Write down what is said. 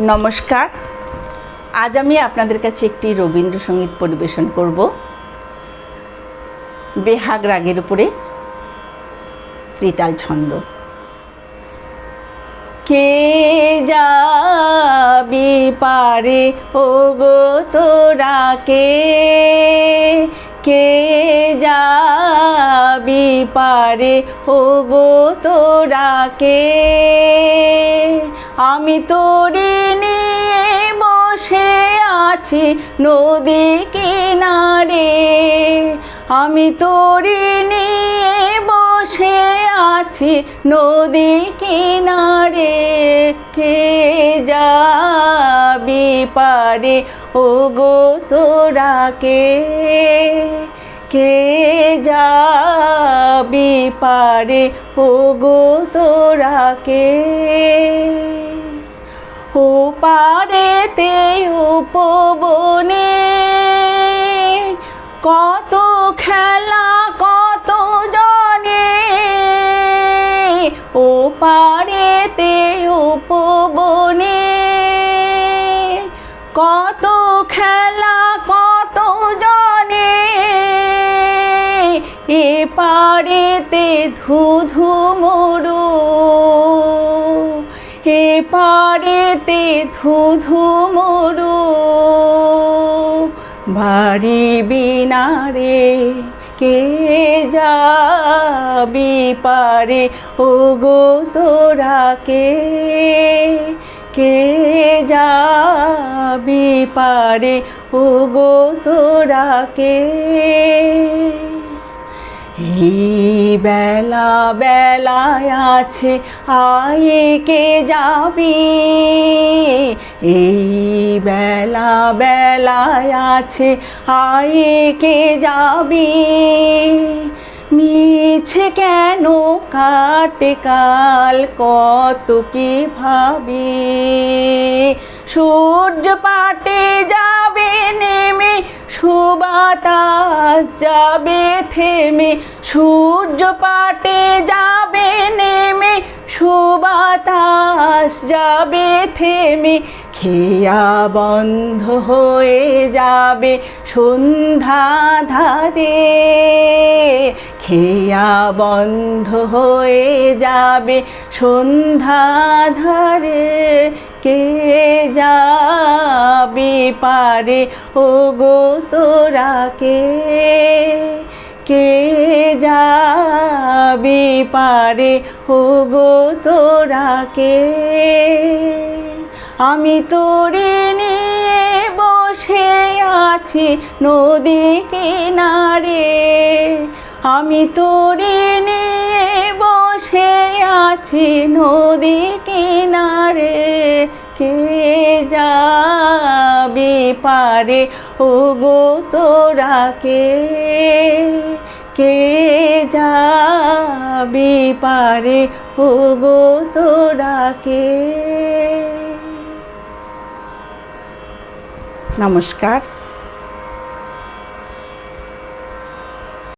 নমস্কার। আজ আমি আপনাদের কাছে একটি রবীন্দ্রসঙ্গীত পরিবেশন করব। বেহাগ রাগের উপরে ত্রিতাল ছন্দ। কে যাবি পারে? ও গো তোরা কে? কে যাবি পারে ও গো তোরা কে? আমি তোরে নিয়ে বসে আছি নদী কিনারে। আমি তোরে নিয়ে বসে আছি নদী কিনারে। কে যাবি পারে ও গো তোরা কে? কে যাবি পারে ও গো তোরা কে? ও পারেতে উপবনে কত খেলা এ পারেতে ধু ধু মরু। এ ধু ধু মরু। ভারী বিনারে কে যাবি পারে? ও গো তোরা কে? কে যাবি পারে? ও গো তোরা কে? এই বেলা বেলায় আছে, আয়ে কে যাবি? এই বেলা বেলায় আছে, আয়ে কে যাবি? মিছে কেন কাটে কাল, কত কি ভাবি? সূর্য পাটে নেমে সুবাতাস যাবে থেমে, সূর্য পাটে যাবে নেমে, সুবাতাস যাবে থেমে, খেয়া বন্ধ হয়ে যাবে সন্ধ্যা ধারে। খেয়া বন্ধ হয়ে যাবে সন্ধ্যা ধারে। কে যাবি পারে। ও গো তোরা কে? কে যাবি পারে? ও গো তোরা কে? আমি তোরে নিয়ে বসে আছি নদী কিনারে। আমি তোরে নিয়ে বসে আছি নদী কিনারে। কে যাবি পারে ও গো তোরা কে? কে যাবে পারে ও গো তোরা কে? নমস্কার।